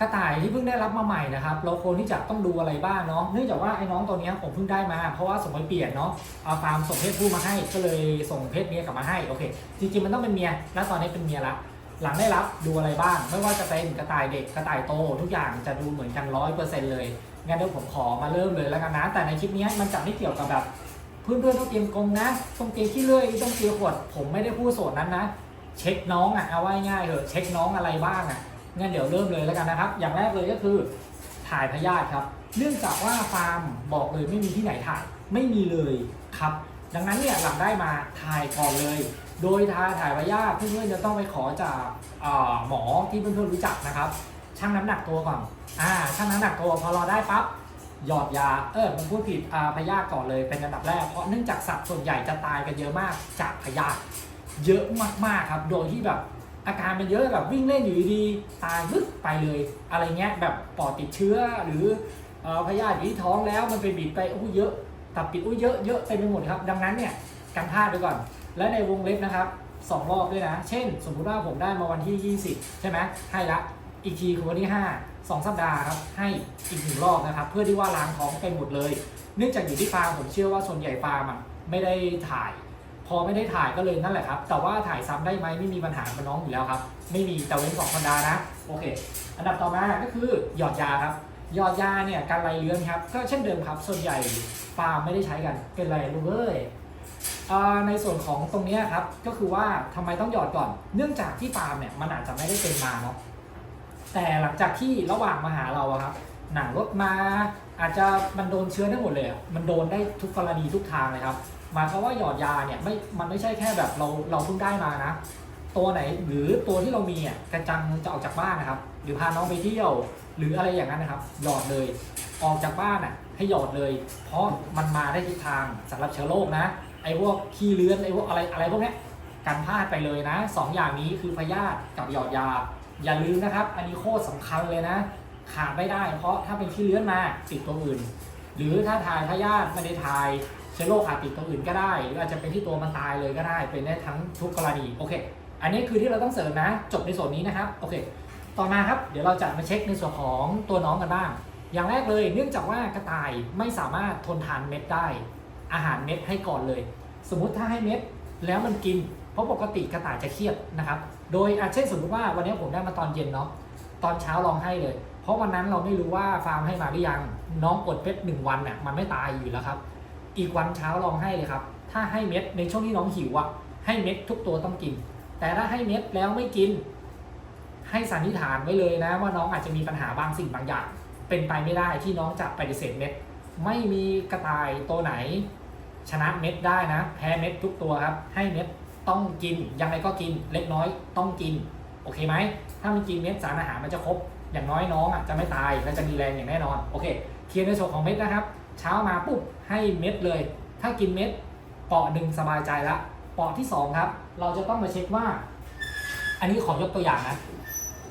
กระต่ายที่เพิ่งได้รับมาใหม่นะครับ เราควรที่จะต้องดูอะไรบ้างเนาะเนื่องจากว่าไอ้น้องตัวนี้ผมเพิ่งได้มา เพราะว่าสมมติเปลี่ยนเนาะเอาฟาร์มส่งเพศผู้มาให้ก็เลยส่งเพศเมียกลับมาให้โอเคจริงๆมันต้องเป็นเมียแล้วตอนนี้เป็นเมียละหลังได้รับดูอะไรบ้าง ไม่ว่าจะเป็นกระต่ายเด็กกระต่ายโต ทุกอย่างจะดูเหมือนกันร้อยเปอร์เซ็นต์เลยงั้นเดี๋ยวผมขอมาเริ่มเลยแล้วกันนะแต่ในคลิปนี้มันจะไม่เกี่ยวกับแบบเพื่อนๆต้องเตรียมกรงนะต้องเตรียมขี้เลื่อยต้องเตรียมขวด ผมไม่ได้พูดโสดนั้นนะ เช็คน้องอะเอาไว้ง่ายเถอะเช็คน้องอะไรบ้างอะ งั้นเดี๋ยวเริ่มเลยแล้วกันนะครับ อย่างแรกเลยก็คือถ่ายพยาธิครับ เนื่องจากว่าฟาร์มบอกเลยไม่มีที่ไหนถ่ายไม่มีเลยครับ ดังนั้นเนี่ยหลังได้มาถ่ายก่อนเลย โดยทาถ่ายพยาธิเพื่อนๆจะต้องไปขอจากหมอที่เพื่อนๆรู้จักนะครับชั่งน้ำหนักตัวก่อนอ่าชั่งน้ำหนักตัวพอเราได้ปั๊บหยอดยา เออผมพูดผิดอ่าพยาธิก่อนเลยเป็นอันดับแรก เพราะเนื่องจากสัตว์ส่วนใหญ่จะตายกันเยอะมากจากพยาธิเยอะมากๆครับ โดยที่แบบ อาการมันเยอะแบบวิ่งเล่นอยู่ดีตายปึ๊บไปเลยอะไรเงี้ยแบบปอดติดเชื้อหรืออพยาธิอยู่ที่ท้องแล้วมันไปบีบไปอู้เยอะตับปิดอู้เยอะเยอะเต็มไปหมดครับ ดังนั้นเนี่ยกันพลาดไปก่อน และในวงเล็บนะครับสองรอบด้วยนะ เช่น สมมุติว่าผมได้มาวันที่ 20 ใช่ไหมให้ละ อีกทีคือวันที่ 5 2 สัปดาห์ครับ ให้อีกหนึ่งรอบนะครับ เพื่อที่ว่าล้างท้องไปหมดเลย เนื่องจากอยู่ที่ฟาร์มผมเชื่อว่าส่วนใหญ่ฟาร์มอะไม่ได้ถ่าย พอไม่ได้ถ่ายก็เลยนั่นแหละครับ แต่ว่าถ่ายซ้ำได้ไหมไม่มีปัญหากับน้องอยู่แล้วครับ ไม่มีแต่เว้นสองสัปดาห์นะ โอเค อันดับต่อมาก็คือหยอดยาครับ หยอดยาเนี่ยการไรเลื้อนครับ ก็เช่นเดิมครับ ส่วนใหญ่ฟาร์มไม่ได้ใช้กัน เป็นไรลูกเอ้ยในส่วนของตรงนี้ครับ ก็คือว่าทำไมต้องหยอดก่อน เนื่องจากที่ฟาร์มเนี่ยมันอาจจะไม่ได้เป็นมาเนาะ แต่หลังจากที่ระหว่างมาหาเราครับ หนังรถมาอาจจะมันโดนเชื้อได้หมดเลย มันโดนได้ทุกกรณีทุกทางเลยครับ หมายความว่าหยอดยาเนี่ยไม่มันไม่ใช่แค่แบบเราเราเพิ่งได้มานะ ตัวไหนหรือตัวที่เรามีอะกระจังจะออกจากบ้านนะครับ หรือพาน้องไปเที่ยว หรืออะไรอย่างนั้นนะครับ หยอดเลยออกจากบ้านอะให้หยอดเลย เพราะมันมาได้ทิศทางสำหรับเชื้อโรคนะไอ้พวกขี้เลื้อนไอ้พวกอะไรอะไรพวกนี้กันพลาดไปเลยนะสองอย่างนี้คือพยาธิกับหยอดยา อย่าลืมนะครับ อันนี้โคตรสำคัญเลยนะ ขาดไม่ได้ เพราะถ้าเป็นขี้เลื้อนมาติดตัวอื่น หรือถ้าถ่ายพยาธิไม่ได้ถ่าย ชื้อโรคอาจติดตัวอื่นก็ได้หรืออาจจะเป็นที่ตัวมันตายเลยก็ได้ เป็นได้ทั้งทุกกรณีโอเค อันนี้คือที่เราต้องเสริมนะ จบในส่วนนี้นะครับโอเค ต่อมาครับเดี๋ยวเราจะมาเช็คในส่วนของตัวน้องกันบ้าง อย่างแรกเลย เนื่องจากว่ากระต่ายไม่สามารถทนทานเม็ดได้ อาหารเม็ดให้ก่อนเลย สมมุติถ้าให้เม็ดแล้วมันกิน เพราะปกติกระต่ายจะเครียดนะครับ โดยอาเช่นสมมติว่าวันนี้ผมได้มาตอนเย็นเนาะตอนเช้าลองให้เลย เพราะวันนั้นเราไม่รู้ว่าฟาร์มให้มาหรือยัง น้องอดเพชรหนึ่งวันน่ะมันไม่ตายอยู่แล้วครับ อีกวันเช้าลองให้เลยครับ ถ้าให้เม็ดในช่วงที่น้องหิวอะให้เม็ดทุกตัวต้องกิน แต่ถ้าให้เม็ดแล้วไม่กิน ให้สันนิษฐานไว้เลยนะ ว่าน้องอาจจะมีปัญหาบางสิ่งบางอย่าง เป็นไปไม่ได้ที่น้องจะปฏิเสธเม็ด ไม่มีกระต่ายตัวไหน ชนะเม็ดได้นะ แพ้เม็ดทุกตัวครับ ให้เม็ดต้องกิน ยังไงก็กิน เล็กน้อยต้องกิน โอเคไหม ถ้ามันกินเม็ดสารอาหารมันจะครบ อย่างน้อยน้องอะจะไม่ตายและจะมีแรงอย่างแน่นอน โอเค เคลียร์ในส่วนของเม็ดนะครับ เช้ามาปุ๊บให้เม็ดเลย ถ้ากินเม็ดปาะหนึ่งสบายใจละปาะที่สองครับ เราจะต้องมาเช็คว่า อันนี้ขอยกตัวอย่างนะ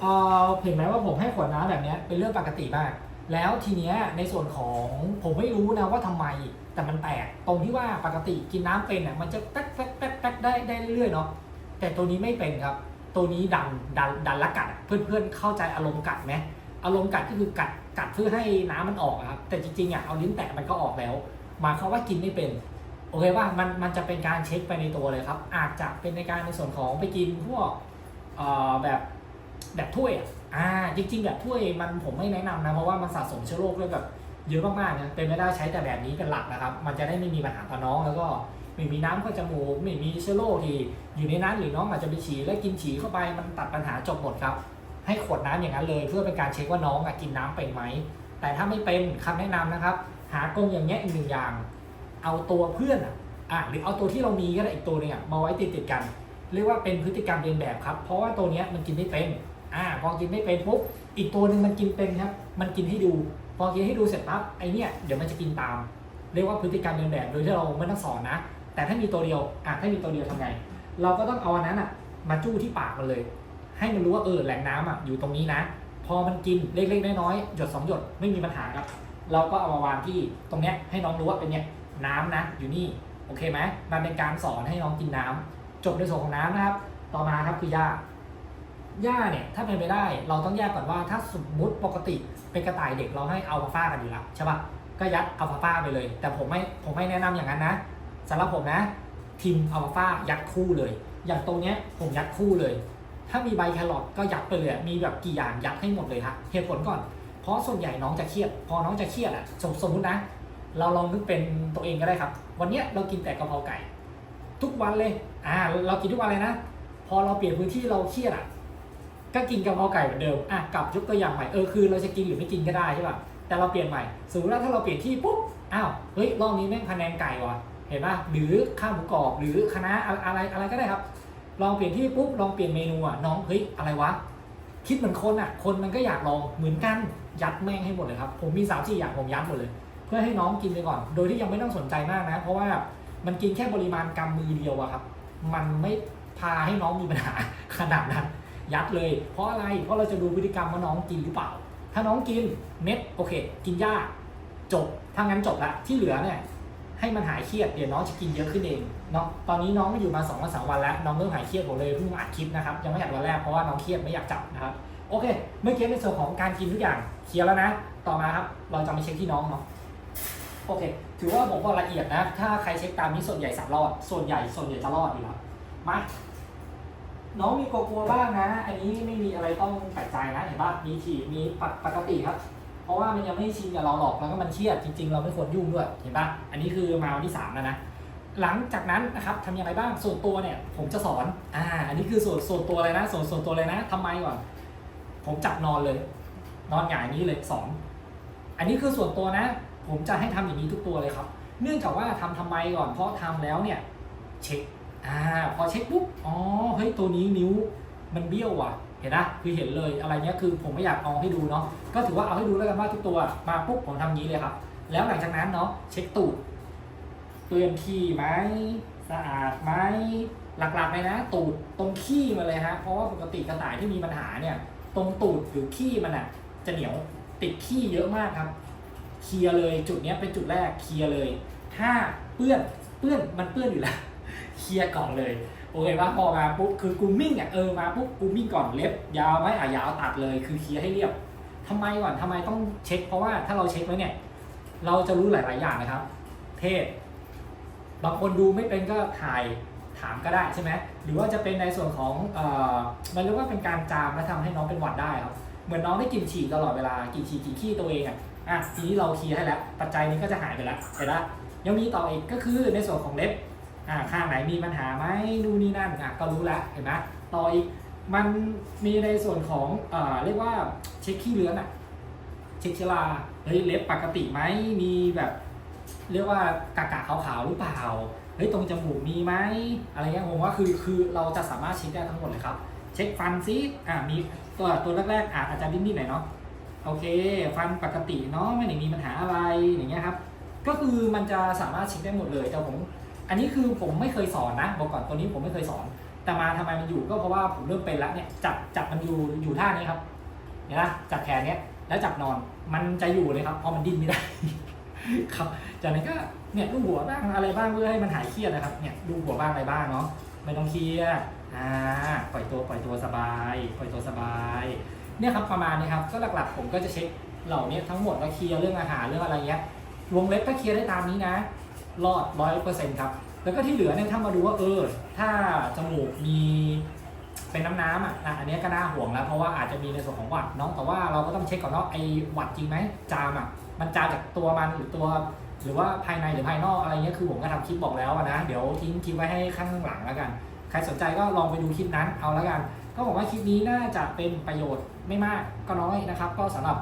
เออเห็นไหมว่าผมให้ขวดน้ำแบบนี้เป็นเรื่องปกติมาก แล้วทีเนี้ยในส่วนของผมไม่รู้นะว่าทำไม แต่มันแปลกตรงที่ว่าปกติกินน้ำเป็นอะมันจะแป๊กแป๊กแป๊กแป๊กได้ได้เรื่อยๆเนาะแต่ตัวนี้ไม่เป็นครับ ตัวนี้ดันดันดันละกัดอะเพื่อนๆเข้าใจอารมณ์กัดไหม อารมณ์กัดก็คือกัดกัดเพื่อให้น้ำมันออกครับ แต่จริงๆอะเอาลิ้นแตะมันก็ออกแล้วหมายความว่ากินไม่เป็น โอเคว่ามันมันจะเป็นการเช็คไปในตัวเลยครับ อาจจะเป็นในการในส่วนของไปกินพวกเอ่อแบบแบบถ้วยอะอ่าจริง ๆ แบบถ้วยมันผมไม่แนะนำนะเพราะว่ามันสะสมเชื้อโรคด้วยแบบเยอะมากๆนะเป็นไม่ได้ใช้แต่แบบนี้เป็นหลักนะครับ มันจะได้ไม่มีปัญหาต่อน้องแล้วก็ไม่มีน้ำเข้าจมูกไม่มีเชื้อโรคที่อยู่ในนั้นหรือน้องอาจจะไปฉี่แล้วกินฉี่เข้าไปมันตัดปัญหาจบหมดครับ ให้ขวดน้ำอย่างนั้นเลย เพื่อเป็นการเช็คว่าน้องอกินน้ำเป็นไหม แต่ถ้าไม่เป็นคำแนะนำนะครับ หากรงอย่างเงี้ยอีกหนึ่งอย่าง เอาตัวเพื่อนอะหรือเอาตัวที่เรามีก็ได้อีกตัวหนึงอะมาไว้ติดติดๆกันเรียกว่าเป็นพฤติกรรมเรียนแบบครับ เพราะว่าตัวเนี้ยมันกินไม่เป็นอ่าพอกินไม่เป็นปุ๊บอีกตัวหนึ่งมันกินเป็นครับ มันกินให้ดู พอกินให้ดูเสร็จปั๊บไอเนี้ยเดี๋ยวมันจะกินตาม เรียกว่าพฤติกรรมเรียนแบบโดยที่เราไม่ต้องสอนนะ แต่ถ้ามีตัวเดียวอะถ้ามีตัวเดียวทำไง เราก็ต้องเอาอันนั้นอะมาจู้ที่ปากมันเลย ให้มันรู้ว่าเออแหล่งน้ำอะอยู่ตรงนี้นะ พอมันกินเล็กๆน้อยๆหยดสองหยดไม่มีปัญหาครับ เราก็เอามาวางที่ตรงเนี้ยให้น้องรู้ว่าเป็นเนี้ยน้ำนะอยู่นี่โอเคไหมมันเป็นการสอนให้น้องกินน้ำจบในส่วนของน้ำนะครับ ต่อมาครับคือยาหญ้าเนี่ยถ้าเป็นไปได้เราต้องแยกก่อนว่าถ้าสมมุติปกติเป็นกระต่ายเด็กเราให้อัลฟาฟากันอยู่แล้วใช่ปะก็ยัดอัลฟาฟาไปเลย แต่ผมไม่ผมไม่แนะนำอย่างนั้นนะสำหรับผมนะ ทีมอัลฟาฟายัดคู่เลย อย่างตรงเนี้ยผมยัดคู่เลย ถ้ามีใบแครอทก็ยัดไปเลยมีแบบกี่อย่างยัดให้หมดเลยครับเหตุผลก่อน เพราะส่วนใหญ่น้องจะเครียด พอน้องจะเครียดอะสมสมมตินะ เราลองนึกเป็นตัวเองก็ได้ครับ วันเนี้ยเรากินแต่กะเพราไก่ ทุกวันเลยอ่าเรากินทุกวันเลยนะ พอเราเปลี่ยนพื้นที่เราเครียดอะก็กินกะเพราไก่เหมือนเดิมอะกลับยกตัวอย่างใหม่เออคือเราจะกินหรือไม่กินก็ได้ใช่ป่ะแต่เราเปลี่ยนใหม่สมมติว่าถ้าเราเปลี่ยนที่ปุ๊บอ้าวเฮ้ยรอบนี้แม่งพะแนงไก่ว่ะเห็นป่ะหรือข้าวหมูกรอบหรือคะน้าอะอะไรอะไรก็ได้ครับ ลองเปลี่ยนที่ปุ๊บลองเปลี่ยนเมนูอะน้องเฮ้ยอะไรวะคิดเหมือนคนอะ คนมันก็อยากลองเหมือนกันยัดแม่งให้หมดเลยครับ ผมมีสามสี่อย่างผมยัดหมดเลย เพื่อให้น้องกินไปก่อน โดยที่ยังไม่ต้องสนใจมากนะ เพราะว่ามันกินแค่ปริมาณกำมือเดียวอะครับ มันไม่พาให้น้องมีปัญหาขนาดนั้น ยัดเลย เพราะอะไรเพราะเราจะดูพฤติกรรมว่าน้องกินหรือเปล่า ถ้าน้องกินเม็ดโอเค กินยากจบถ้างั้นจบละที่เหลือเนี่ย ให้มันหายเครียดเดี๋ยวน้องจะกินเยอะขึ้นเองเนาะตอนนี้น้องมาอยู่มาสองวันสาวันแล้วน้องเริ่มหายเครียดผมเลยเพิ่งอัดคลิปนะครับยังไม่อัดวันแรกเพราะว่าน้องเครียดไม่อยากจับนะครับโอเค เมื่อกี้ในส่วนของการกินทุกอย่างเคลียร์แล้วนะ ต่อมาครับเราจะมาเช็คที่น้องเนาะโอเค ถือว่าผมว่าละเอียดนะ ถ้าใครเช็คตามนี้ส่วนใหญ่สับรอด ส่วนใหญ่ส่วนใหญ่จะรอดอยู่แล้วมาน้องมีกลัวๆบ้างนะ อันนี้ไม่มีอะไรต้องแปลกใจนะเห็นป่ะมีฉีดมีปกติครับ ราะว่ามันยังไม่ชินกับเราหรอกแล้วก็มันเครียดจริง ๆ เราไม่ควรยุ่งด้วยเห็นปะอันนี้คือมาวันที่สามแล้วนะหลังจากนั้นนะครับทำยังไงบ้างส่วนตัวเนี่ย ผมจะสอนอ่าอันนี้คือส่วนส่วนตัวเลยนะ ส่วนส่วนตัวเลยนะทำไมก่อน ผมจับนอนเลย นอนหงายนี้เลยสอนอันนี้คือส่วนตัวนะ ผมจะให้ทำอย่างนี้ทุกตัวเลยครับ เนื่องจากว่าทำทำไมก่อนเพราะทำแล้วเนี่ย เช็คอ่าพอเช็คปุ๊บอ๋อเฮ้ยตัวนี้นิ้วมันเบี้ยวว่ะ เห็นนะคือเห็นเลยอะไรเงี้ยคือผมไม่อยากเอาให้ดูเนาะก็ถือว่าเอาให้ดูแล้วกันว่าทุกตัวมาปุ๊บผมทำอย่างนี้เลยครับ แล้วหลังจากนั้นเนาะเช็คตูดเปื้อนขี้ไหมสะอาดไหมหลักๆเลยนะ ตูดตรงขี้มาเลยฮะเพราะว่าปกติกระต่ายที่มีปัญหาเนี่ย ตรงตูดหรือขี้มันอะจะเหนียวติดขี้เยอะมากครับเคลียร์เลยจุดเนี้ยเป็นจุดแรกเคลียร์เลย ถ้าเปื้อนเปื้อนมันเปื้อนอยู่แล้วเคลียร์ก่อนเลย โอเคป่ะพอมาปุ๊บคือกูมิ่งอะเออมาปุ๊บกูมิ่งก่อนเล็บยาวไหมอะยาวตัดเลยคือเคลียร์ให้เรียบทำไมก่อนทำไมต้องเช็ค เพราะว่าถ้าเราเช็คแล้เนี่ย เราจะรู้หลาย ๆ อย่างนะครับ เพศบางคนดูไม่เป็นก็ถ่ายถามก็ได้ใช่ไหมหรือว่าจะเป็นในส่วนของเอ่อมันเรียกว่าเป็นการจามและทำให้น้องเป็นหวัดได้ครับเหมือนน้องได้กลิ่นฉี่ตลอดเวลากลิ่นฉี่กลิ่นขี้ตัวเองอะอะทีนี้เราเคลียร์ให้แล้วปัจจัยนี้ก็จะหายไปแล้วเห็นไหมยังมีต่ออีกก็คือในส่วนของเล็บ อ่าข้างไหนมีปัญหาไหมดูนี่นั่นอะก็รู้แล้วเห็นไหมต่ออีกมันมีในส่วนของเอ่อเรียกว่าเช็คขี้เลื้อนอะเช็คเชลาเฮ้ยเล็บปกติไหมมีแบบ เรียกว่ากากาขาวๆหรือเปล่าเฮ้ยตรงจมูกมีไหมอะไรเงี้ยผมว่าคือคือเราจะสามารถเช็คได้ทั้งหมดเลยครับ เช็คฟันซิอ่ามีตัวตัวแรกๆอะอาจจะดิ้นๆหน่อยเนาะโอเค ฟันปกติเนาะไม่ได้มีปัญหาอะไรอย่างเงี้ยครับก็คือมันจะสามารถเช็คได้หมดเลยแต่ผม อันนี้คือผมไม่เคยสอนนะบอกก่อนตัวนี้ผมไม่เคยสอน แต่มาทำไมมันอยู่ก็เพราะว่าผมเริ่มเป็นแล้วเนี่ยจับจับมันอยู่อยู่ท่านี้ครับเห็นไหมจับแขนเนี้ยแล้วจับนอนมันจะอยู่เลยครับเพราะมันดิ้นไม่ได้ครับจากนั้นก็เนี่ยลูหัวบ้างอะไรบ้างเพื่อให้มันหายเครียดนะครับเนี่ยลูหัวบ้างอะไรบ้างเนาะไม่ต้องเครียดอ่าปล่อยตัวปล่อยตัวสบาย ปล่อยตัวสบายเนี่ยครับประมาณนี้ครับก็หลักๆผมก็จะเช็คเหล่านี้ทั้งหมดว่าเคลียร์เรื่องอาหารเรื่องอะไรเงี้ยวงเล็บถ้าเคลียร์ได้ตามนี้นะ รอดร้อยเปอร์เซ็นต์ครับ แล้วก็ที่เหลือเนี่ยถ้ามาดูว่าเออ ถ้าจมูกมีเป็นน้ำน้ำอะอะอันนี้ก็น่าห่วงแล้ว เพราะว่าอาจจะมีในส่วนของหวัดเน้องแต่ว่าเราก็ต้องเช็คก่อนเนาะไอหวัดจริงไหมจามอะมันจามจากตัวมันหรือตัว หรือว่าภายในหรือภายนอกอะไรเงี้ยคือผมก็ทำคลิปบอกแล้วนะ เดี๋ยวทิ้งคลิปไว้ให้ข้างหลังแล้วกัน ใครสนใจก็ลองไปดูคลิปนั้นเอาแล้วกัน ก็บอกว่าคลิปนี้น่าจะเป็นประโยชน์ไม่มากก็น้อยนะครับ ก็สำหรับ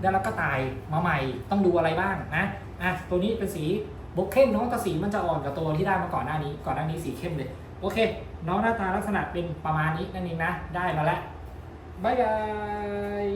ได้รับก็ตายมาใหม่ต้องดูอะไรบ้างนะอะตัวนี้เป็นสี บกเข้มเนาะแต่สีมันจะอ่อนกับตัวที่ได้มาก่อนหน้านี้ ก่อนหน้านี้สีเข้มเลย โอเค น้องหน้าตาลักษณะเป็นประมาณนี้นั่นเองนะ ได้มาแล้ว บ๊ายบาย